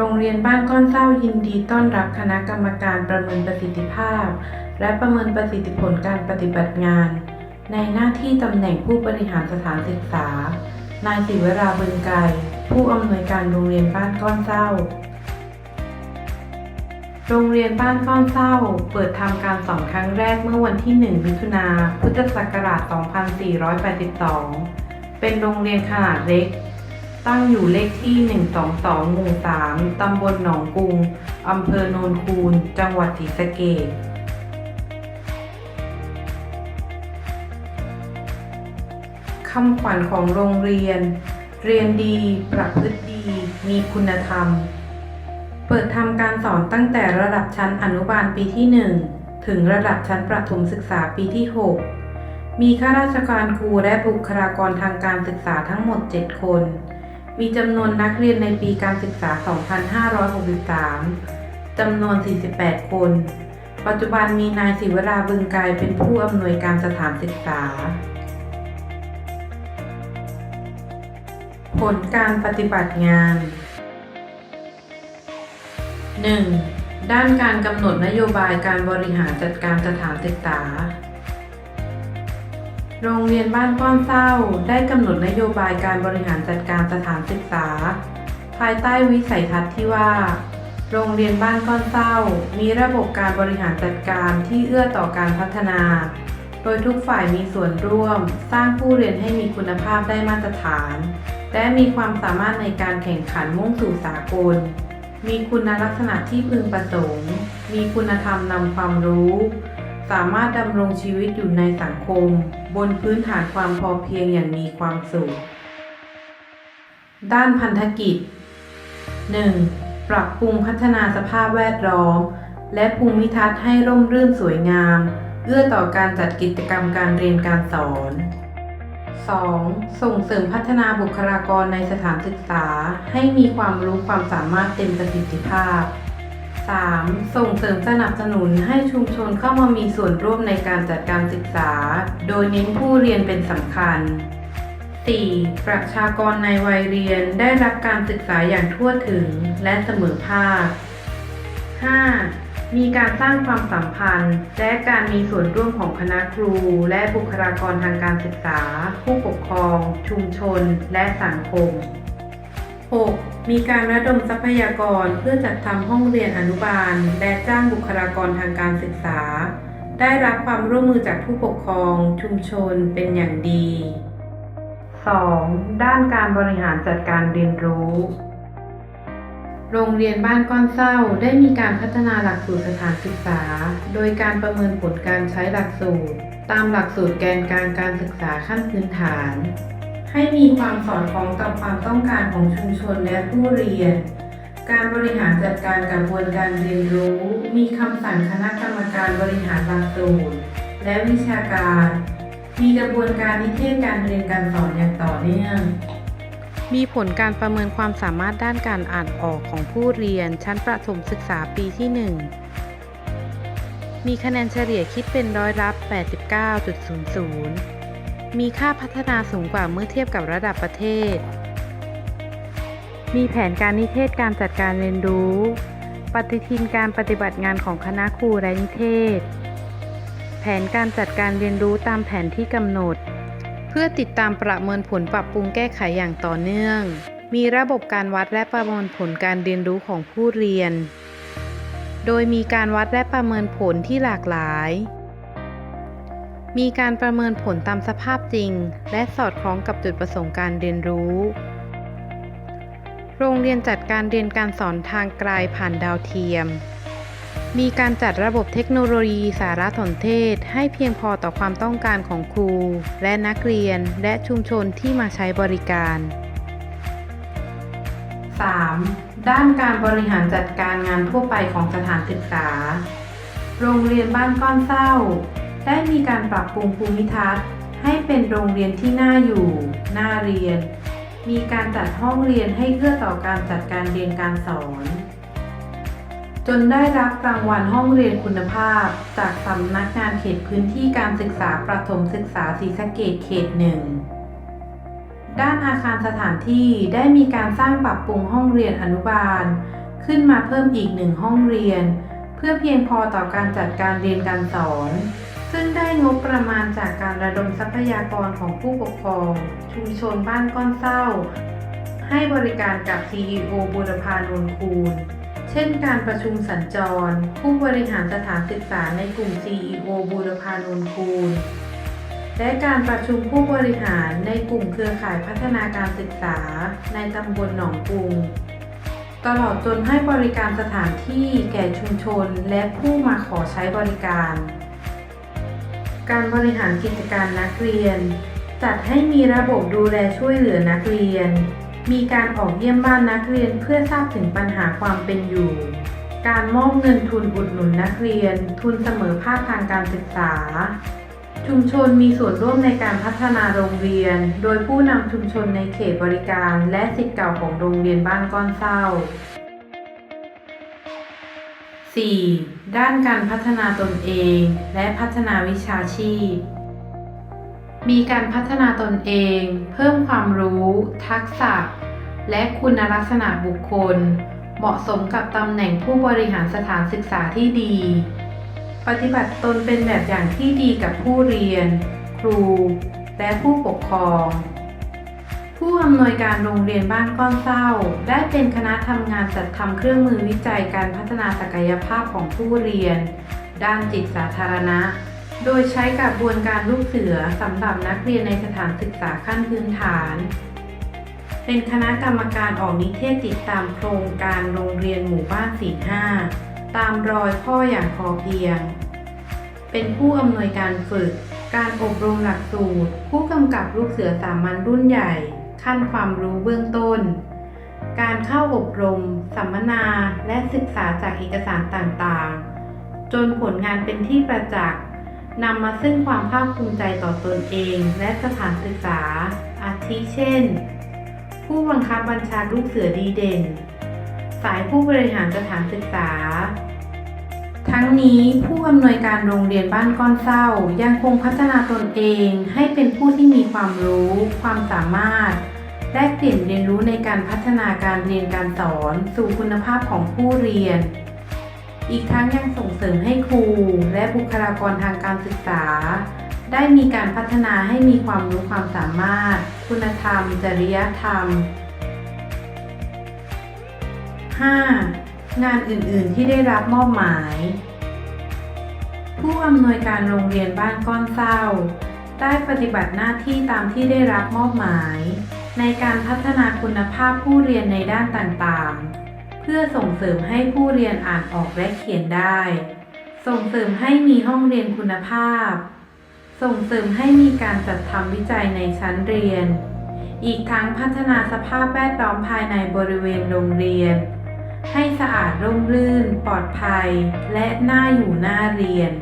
โรงเรียนบ้านก้อนเศร้ายินดีต้อนรับคณะกรรมการประเมินประสิทธิภาพ และประเมินประสิทธิผลการปฏิบัติงาน ในหน้าที่ตำแหน่งผู้บริหารสถานศึกษา นายศิวราบึงไกผู้อำนวยการโรงเรียนบ้านก้อนเศร้า โรงเรียนบ้านก้อนเศร้า เปิดทำการสอนครั้งแรกเมื่อวันที่ 1 มิถุนาพุทธศักราช 2482 เป็นโรงเรียนขนาดเล็ก ตั้งอยู่เลขที่ 122 หมู่ 3 ตำบลหนองกรุง อำเภอโนนคูน จังหวัดศรีสะเกษคำขวัญของโรงเรียน เรียนดี ประพฤติดี มีคุณธรรม เปิดทำการสอนตั้งแต่ระดับชั้นอนุบาลปีที่ 1 ถึงระดับชั้นประถมศึกษาปีที่ 6 มีข้าราชการครูและบุคลากรทางการศึกษาทั้งหมด 7 คน มีจำนวนนักเรียนในปีการศึกษา 2563 จำนวน 48 คน ปัจจุบันมีนายศิวราบึงไกรเป็นผู้อำนวยการสถานศึกษา ผลการปฏิบัติงาน 1. ด้านการกำหนดนโยบายการบริหารจัดการสถานศึกษา โรงเรียนบ้านก้อนเศร้าได้กำหนดนโยบายการบริหารจัดการสถานศึกษา ภายใต้วิสัยทัศน์ที่ว่า โรงเรียนบ้านก้อนเศร้า มีระบบการบริหารจัดการที่เอื้อต่อการพัฒนา โดยทุกฝ่ายมีส่วนร่วม สร้างผู้เรียนให้มีคุณภาพได้มาตรฐาน และมีความสามารถในการแข่งขันมุ่งสู่สากล มีคุณลักษณะที่พึงประสงค์ มีคุณธรรมนำความรู้ สามารถดำรงชีวิตอยู่ในสังคม บนพื้นฐานความพอเพียงอย่างมีความสุข ด้านพันธกิจ 1. ปรับปรุงพัฒนาสภาพแวดล้อม และภูมิทัศน์ให้ร่มรื่นสวยงามเอื้อต่อการจัดกิจกรรมการเรียนการสอน 2. ส่งเสริมพัฒนาบุคลากรในสถานศึกษา ให้มีความรู้ความสามารถเต็มประสิทธิภาพ 3. ส่งเสริมสนับสนุนให้ชุมชนเข้ามามีส่วนร่วมในการจัดการศึกษา โดยเน้นผู้เรียนเป็นสำคัญ 4. ประชากรในวัยเรียนได้รับการศึกษาอย่างทั่วถึงและเสมอภาค 5. มีการสร้างความสัมพันธ์ และการมีส่วนร่วมของคณะครู และบุคลากรทางการศึกษา ผู้ปกครอง ชุมชน และสังคม 6. มีการระดมทรัพยากรเพื่อจัดทำห้องเรียนอนุบาล และจ้างบุคลากรทางการศึกษา ได้รับความร่วมมือจากผู้ปกครอง ชุมชนเป็นอย่างดี 2. ด้านการบริหารจัดการเรียนรู้ โรงเรียนบ้านก้อนเศร้าได้มีการพัฒนาหลักสูตรสถานศึกษา โดยการประเมินผลการใช้หลักสูตร ตามหลักสูตรแกนกลางการศึกษาขั้นพื้นฐาน ให้มีความสอดคล้องกับความต้องการของชุมชนและผู้เรียน การบริหารจัดการกระบวนการเรียนรู้ มีคำสั่งคณะกรรมการบริหารหลักสูตรและวิชาการ มีกระบวนการนิเทศการเรียนการสอนอย่างต่อเนื่อง มีผลการประเมินความสามารถด้านการอ่านออกของผู้เรียน ชั้นประถมศึกษาปีที่ 1 มีคะแนนเฉลี่ยคิดเป็นร้อยรับ 89.00 มีค่าพัฒนาสูงกว่าเมื่อเทียบกับระดับประเทศ มีแผนการนิเทศการจัดการเรียนรู้ ปฏิทินการปฏิบัติงานของคณะครูและนิเทศ แผนการจัดการเรียนรู้ตามแผนที่กำหนด เพื่อติดตามประเมินผลปรับปรุงแก้ไขอย่างต่อเนื่อง มีระบบการวัดและประเมินผลการเรียนรู้ของผู้เรียน โดยมีการวัดและประเมินผลที่หลากหลาย มีการประเมินผลตามสภาพจริง และสอดคล้องกับจุดประสงค์การเรียนรู้ โรงเรียนจัดการเรียนการสอนทางไกลผ่านดาวเทียม มีการจัดระบบเทคโนโลยีสารสนเทศ ให้เพียงพอต่อความต้องการของครู และนักเรียนและชุมชนที่มาใช้บริการ 3. ด้านการบริหารจัดการงานทั่วไปของสถานศึกษา โรงเรียนบ้านก้อนเศร้า ได้มีการปรับปรุงภูมิทัศน์ ให้เป็นโรงเรียนที่น่าอยู่ น่าเรียน มีการจัดห้องเรียนให้เอื้อต่อการจัดการเรียนการสอน จนได้รับรางวัลห้องเรียนคุณภาพ จากสำนักงานเขตพื้นที่การศึกษาประถมศึกษาศรีสะเกดเขตหนึ่งด้านอาคารสถานที่ได้มีการสร้างปรับปรุงห้องเรียนอนุบาล ขึ้นมาเพิ่มอีกหนึ่งห้องเรียน เพื่อเพียงพอต่อการจัดการเรียนการสอน งได้งบประมาณจากการระดมทรัพยากรของผู้ปกครอง ชุมชนบ้านก้อนเศร้า ให้บริการกับ CEO บุรพานนคูณเช่นการประชุมสัญจร ผู้บริหารสถานศึกษาในกลุ่ม CEO บูรพานนคูณและการประชุมผู้บริหารในกลุ่มเครือข่ายพัฒนาการศึกษา ในตำบลหนองกรุงตลอดจนให้บริการสถานที่แก่ชุมชนและผู้มาขอใช้บริการ การบริหารกิจการนักเรียน จัดให้มีระบบดูแลช่วยเหลือนักเรียน มีการออกเยี่ยมบ้านนักเรียนเพื่อทราบถึงปัญหาความเป็นอยู่ การมอบเงินทุนอุดหนุนนักเรียน ทุนเสมอภาคทางการศึกษา ชุมชนมีส่วนร่วมในการพัฒนาโรงเรียน โดยผู้นำชุมชนในเขตบริการ และสิทธิ์เก่าของโรงเรียนบ้านก้อนเศร้า 4. ด้านการพัฒนาตนเองและพัฒนาวิชาชีพ มีการพัฒนาตนเอง เพิ่มความรู้ ทักษะ และคุณลักษณะบุคคล เหมาะสมกับตำแหน่งผู้บริหารสถานศึกษาที่ดี ปฏิบัติตนเป็นแบบอย่างที่ดีกับผู้เรียน ครู และผู้ปกครอง ผู้อำนวยการโรงเรียนบ้านก้อนเศร้า ได้เป็นคณะทำงานจัดทำเครื่องมือวิจัยการพัฒนาศักยภาพของผู้เรียน ด้านจิตสาธารณะ โดยใช้กระบวนการลูกเสือสำหรับนักเรียนในสถานศึกษาขั้นพื้นฐาน เป็นคณะกรรมการออกนิเทศติดตามโครงการโรงเรียนหมู่บ้านสี่ห้าตามรอยพ่ออย่างพอเพียง เป็นผู้อำนวยการฝึก การอบรมหลักสูตร ผู้กำกับลูกเสือสามัญรุ่นใหญ่ ขั้นความรู้เบื้องต้น การเข้าอบรม สัมมนา และศึกษาจากเอกสารต่างๆ จนผลงานเป็นที่ประจักษ์นำมาซึ่งความภาคภูมิใจต่อตนเอง และสถานศึกษา อาทิเช่น ผู้บังคับบัญชาลูกเสือดีเด่น สายผู้บริหารสถานศึกษา ทั้งนี้ผู้อำนวยการโรงเรียนบ้านก้อนเศร้า ยังคงพัฒนาตนเองให้เป็นผู้ที่มีความรู้ ความสามารถ แลกเปลี่ยนเรียนรู้ในการพัฒนาการเรียนการสอน สู่คุณภาพของผู้เรียน อีกทั้งยังส่งเสริมให้ครู และบุคลากรทางการศึกษา ได้มีการพัฒนาให้มีความรู้ความสามารถ คุณธรรม จริยธรรม 5. งานอื่นๆที่ได้รับมอบหมาย ผู้อำนวยการโรงเรียนบ้านก้อนเศร้า ได้ปฏิบัติหน้าที่ตามที่ได้รับมอบหมาย ในการพัฒนาคุณภาพผู้เรียนในด้านต่างๆ เพื่อส่งเสริมให้ผู้เรียนอ่านออกและเขียนได้ ส่งเสริมให้มีห้องเรียนคุณภาพ ส่งเสริมให้มีการจัดทำวิจัยในชั้นเรียน อีกทั้งพัฒนาสภาพแวดล้อมภายในบริเวณโรงเรียน ให้สะอาดร่มรื่น ปลอดภัย และน่าอยู่น่าเรียน